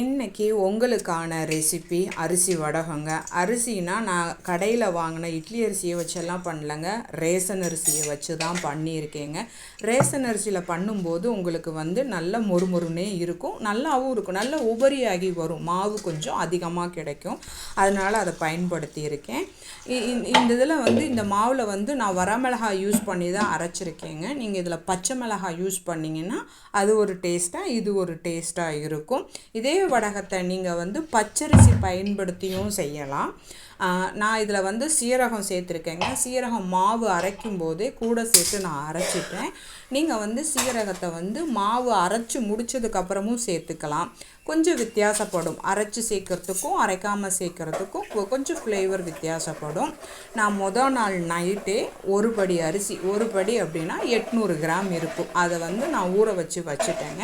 இன்றைக்கி உங்களுக்கான ரெசிபி அரிசி வடகங்க. அரிசினா நான் கடையில் வாங்கின இட்லி அரிசியை வச்செல்லாம் பண்ணலங்க. ரேசன் அரிசியை வச்சு தான் பண்ணியிருக்கேங்க. ரேசன் அரிசியில் பண்ணும்போது உங்களுக்கு வந்து நல்ல மொறுமொறுனே இருக்கும். நல்லாவும் இருக்கும். நல்ல உபரியாகி வரும். மாவு கொஞ்சம் அதிகமாக கிடைக்கும். அதனால் அதை பயன்படுத்தியிருக்கேன். இந்த இதில் வந்து இந்த மாவில் வந்து நான் வரமிளகாய் யூஸ் பண்ணி தான் அரைச்சிருக்கேங்க. நீங்கள் இதில் பச்சை மிளகாய் யூஸ் பண்ணிங்கன்னா அது ஒரு டேஸ்ட்டாக இது ஒரு டேஸ்ட்டாக இருக்கும். இதே வடகத்தை நீங்கள் வந்து பச்சரிசி பயன்படுத்தியும் செய்யலாம். நான் இதில் வந்து சீரகம் சேர்த்துருக்கேங்க. சீரகம் மாவு அரைக்கும் போதே கூட சேர்த்து நான் அரைச்சிட்டேன். நீங்கள் வந்து சீரகத்தை வந்து மாவு அரைச்சி முடித்ததுக்கப்புறமும் சேர்த்துக்கலாம். கொஞ்சம் வித்தியாசப்படும். அரைச்சி சேர்க்குறதுக்கும் அரைக்காமல் சேர்க்குறதுக்கும் கொஞ்சம் ஃப்ளேவர் வித்தியாசப்படும். நான் மொதல் நாள் நைட்டே ஒரு படி அரிசி ஒரு படி அப்படின்னா எட்நூறு கிராம் இருக்கும் அதை வந்து நான் ஊற வச்சு வச்சுட்டேங்க.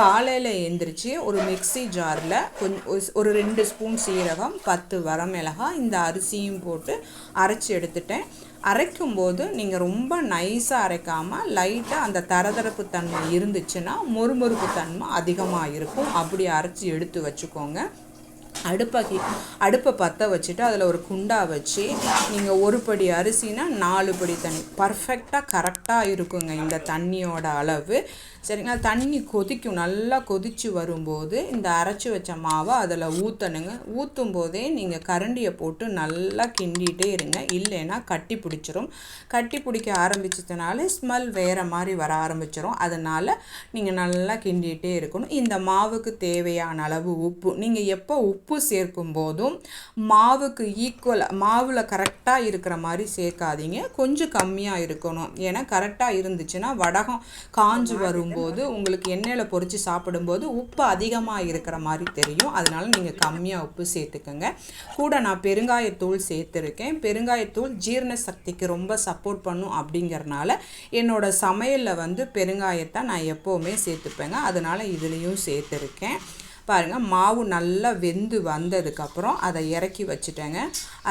காலையில் எழுந்திரிச்சு ஒரு மிக்சி ஜாரில் கொஞ்சம் ஒரு ரெண்டு ஸ்பூன் சீரகம் பத்து வரமிளகாய் இந்த அரிசியும் போட்டு அரைச்சி எடுத்துட்டேன். அரைக்கும்போது நீங்கள் ரொம்ப நைஸாக அரைக்காமல் லைட்டாக அந்த தரதரப்பு தன்மை இருந்துச்சுன்னா மொறுமொறுப்பு தன்மை அதிகமாக இருக்கும். அப்படி அரைச்சி எடுத்து வச்சுக்கோங்க. அடுப்பை அடுப்பை பற்ற வச்சுட்டு அதில் ஒரு குண்டா வச்சு நீங்கள் ஒரு படி அரிசினா நாலு படி தண்ணி. பர்ஃபெக்டாக கரெக்டாக இருக்குங்க இந்த தண்ணியோட அளவு. சரிங்களா தண்ணி கொதிக்கும் நல்லா கொதித்து வரும்போது இந்த அரைச்சி வச்ச மாவை அதில் ஊற்றணுங்க ஊற்றும் போதே நீங்கள் கரண்டியை போட்டு நல்லா கிண்டிகிட்டே இருங்க. இல்லைன்னா கட்டி பிடிச்சிரும். கட்டி பிடிக்க ஆரம்பிச்சதுனால ஸ்மெல் வேறு மாதிரி வர ஆரம்பிச்சிரும். அதனால் நீங்கள் நல்லா கிண்டிகிட்டே இருக்கணும். இந்த மாவுக்கு தேவையான அளவு உப்பு. நீங்கள் எப்போ உப்பு சேர்க்கும் போதும் மாவுக்கு ஈக்குவல் மாவில் கரெக்டாக இருக்கிற மாதிரி சேர்க்காதீங்க. கொஞ்சம் கம்மியாக இருக்கணும். ஏன்னா கரெக்டாக இருந்துச்சுன்னா வடகம் காஞ்சு வரும் போது உங்களுக்கு எண்ணெயில் பொறிச்சு சாப்பிடும்போது உப்பு அதிகமாக இருக்கிற மாதிரி தெரியும். அதனால் நீங்கள் கம்மியாக உப்பு சேர்த்துக்கோங்க. கூட நான் பெருங்காயத்தூள் சேர்த்துருக்கேன். பெருங்காயத்தூள் ஜீரண சக்திக்கு ரொம்ப சப்போர்ட் பண்ணும் அப்படிங்கிறனால என்னோடய சமையலில் வந்து பெருங்காயத்தை நான் எப்போவுமே சேர்த்துப்பேங்க. அதனால் இதுலேயும் சேர்த்துருக்கேன். பாருங்கள் மாவு நல்லா வெந்து வந்ததுக்கப்புறம் அதை இறக்கி வச்சுட்டேங்க.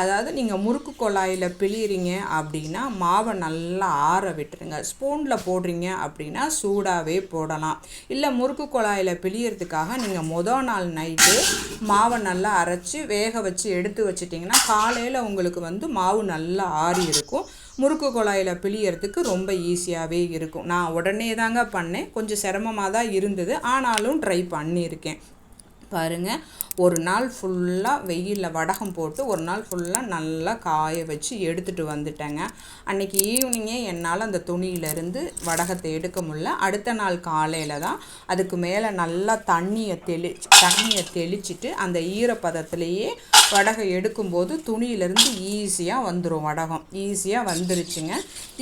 அதாவது நீங்கள் முறுக்கு குழாயில் பிழியிறீங்க அப்படின்னா மாவை நல்லா ஆற விட்டுருங்க. ஸ்பூனில் போடுறீங்க அப்படின்னா சூடாகவே போடலாம். இல்லை முறுக்கு குழாயில் பிழியறதுக்காக நீங்கள் மொதல் நாள் நைட்டு மாவை நல்லா அரைச்சி வேக வச்சு எடுத்து வச்சிட்டிங்கன்னா காலையில் உங்களுக்கு வந்து மாவு நல்லா ஆறி இருக்கும். முறுக்கு குழாயில் பிழியறதுக்கு ரொம்ப ஈஸியாகவே இருக்கும். நான் உடனே தாங்க பண்ணேன். கொஞ்சம் சிரமமாக தான் இருந்தது. ஆனாலும் ட்ரை பண்ணியிருக்கேன். பாருங்கள் ஒரு நாள் ஃபுல்லாக வெயிலில் வடகம் போட்டு ஒரு நாள் ஃபுல்லாக நல்லா காய வச்சு எடுத்துகிட்டு வந்துட்டேங்க. அன்றைக்கி ஈவினிங்கே என்னால் அந்த துணியிலேருந்து வடகத்தை எடுக்க முடில அடுத்த நாள் காலையில் தான் அதுக்கு மேலே நல்லா தண்ணியை தெளி தண்ணியை தெளிச்சிட்டு அந்த ஈரப்பதத்துலேயே வடகை எடுக்கும்போது துணியிலேருந்து ஈஸியாக வந்துடும் வடகம். ஈஸியாக வந்துருச்சுங்க.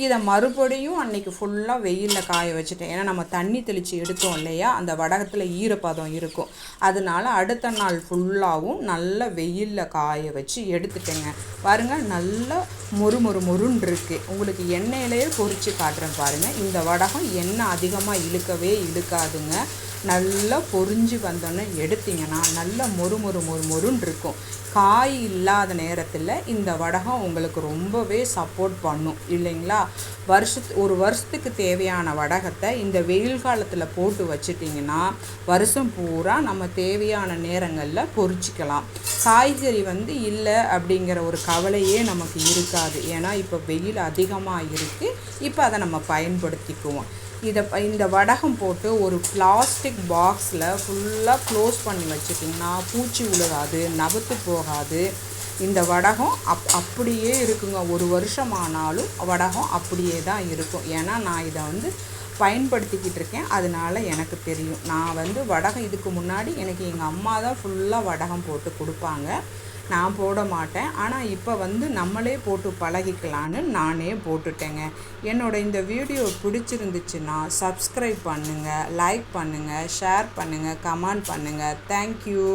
இதை மறுபடியும் அன்றைக்கி ஃபுல்லாக வெயிலில் காய வச்சுட்டேன். ஏன்னா நம்ம தண்ணி தெளித்து எடுத்தோம் இல்லையா? அந்த வடகத்தில் ஈரப்பதம் இருக்கும். அதனால் அடுத்த நாள் ஃபுல்லாகவும் நல்ல வெயிலில் காய வச்சு எடுத்துட்டேங்க. பாருங்கள் நல்ல மொறு மொறு மொறுன்னு இருக்குது உங்களுக்கு எண்ணெயிலேயே பொறிச்சு காட்டுறேன் பாருங்கள் இந்த வடகம் எண்ணெய் அதிகமாக இழுக்கவே இழுக்காதுங்க. நல்லா பொறிஞ்சு வந்தோன்னே எடுத்திங்கன்னா நல்ல மொறு மொறு மொறு மொறுன்னு இருக்கும். காய் இல்லாத நேரத்தில் இந்த வடகம் உங்களுக்கு ரொம்பவே சப்போர்ட் பண்ணும் இல்லைங்களா? வருஷத்து ஒரு வருஷத்துக்கு தேவையான வடகத்தை இந்த வெயில் காலத்தில் போட்டு வச்சிட்டிங்கன்னா வருஷம் பூரா நம்ம தேவையான நேரங்களில் பொறிச்சிக்கலாம். காய்கறி வந்து இல்லை அப்படிங்கிற ஒரு கவலையே நமக்கு இருக்காது. ஏன்னா இப்போ வெயில் அதிகமாக இருக்குது இப்போ அதை நம்ம பயன்படுத்திக்குவோம். இதை இந்த வடகம் போட்டு ஒரு பிளாஸ்டிக் பாக்ஸில் ஃபுல்லாக க்ளோஸ் பண்ணி வச்சுட்டிங்கன்னா பூச்சி விழுகாது நபத்து போகாது. இந்த வடகம் அப் அப்படியே இருக்குங்க. ஒரு வருஷம் ஆனாலும் வடகம் அப்படியே தான் இருக்கும். ஏன்னா நான் இதை வந்து பயன்படுத்திக்கிட்டு இருக்கேன் அதனால் எனக்கு தெரியும். நான் வந்து வடகம் இதுக்கு முன்னாடி எனக்கு எங்கள் அம்மா தான் ஃபுல்லாக வடகம் போட்டு கொடுப்பாங்க. நான் போட மாட்டேன். ஆனால் இப்போ வந்து நம்மளே போட்டு பழகிக்கலான்னு நானே போட்டுட்டேங்க. என்னோட இந்த வீடியோ பிடிச்சிருந்துச்சுன்னா சப்ஸ்கிரைப் பண்ணுங்கள் லைக் பண்ணுங்கள் ஷேர் பண்ணுங்கள் கமெண்ட் பண்ணுங்கள் தேங்க்யூ